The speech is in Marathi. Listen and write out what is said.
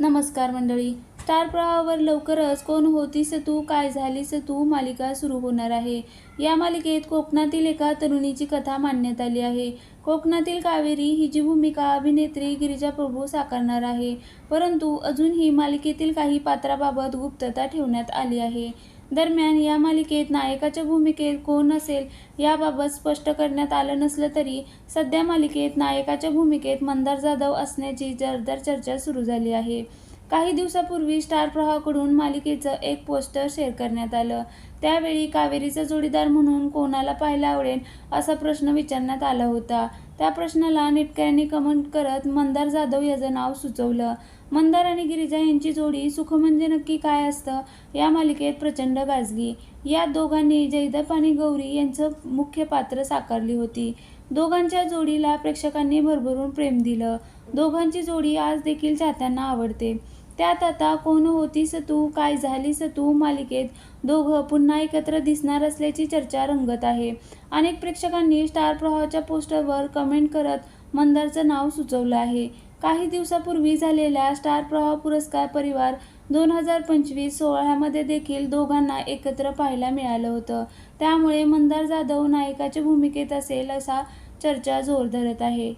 नमस्कार मंडळी. स्टार प्रवाहावर लवकरच कोण होतीस तू? काय झालीस तू? मालिका सुरू होणार आहे. या मालिकेत कोकणातील एका तरुणीची कथा मांडण्यात आली आहे. कोकणातील कावेरी हिची भूमिका अभिनेत्री गिरिजा प्रभू साकारणार आहे. परंतु अजूनही मालिकेतील काही पात्राबाबत गुप्तता ठेवण्यात आली आहे. दरम्यान या मालिकेत नायकाच्या भूमिकेत कोण असेल याबाबत स्पष्ट करण्यात आलं नसलं तरी सध्या मालिकेत नायकाच्या भूमिकेत मंदार जाधव असण्याची जरदार चर्चा सुरू झाली आहे. काही दिवसापूर्वी स्टार प्रवाहाकडून मालिकेचं एक पोस्टर शेअर करण्यात आलं. त्यावेळी कावेरीचा जोडीदार म्हणून कोणाला पाहायला आवडेल असा प्रश्न विचारण्यात आला होता. त्या प्रश्नाला नेटकऱ्यांनी कमेंट करत मंदार जाधव याचं नाव सुचवलं. मंदार आणि गिरिजा यांची जोडी सुख म्हणजे नक्की काय असतं या मालिकेत प्रचंड गाजली. या दोघांनी जयदप आणि गौरी यांचं मुख्य पात्र साकारली होती. दोघांच्या जोडीला प्रेक्षकांनी भरभरून प्रेम दिलं. दोघांची जोडी आज देखील चाहत्यांना आवडते. त्यात आता कोण होतीस तू काय झालीस तू मालिकेत? दोघं पुन्हा एकत्र दिसणार असल्याची चर्चा रंगत आहे. अनेक प्रेक्षकांनी स्टार प्रवाहाच्या पोस्टरवर कमेंट करत मंदारचं नाव सुचवलं आहे. काही दिवसापूर्वी झालेल्या स्टार प्रवाह पुरस्कार परिवार दोन हजार पंचवीस सोहळ्यामध्ये देखील दोघांना एकत्र पाहायला मिळालं होतं. त्यामुळे मंदार जाधव नायकाच्या भूमिकेत असेल असा चर्चा जोर धरत आहे.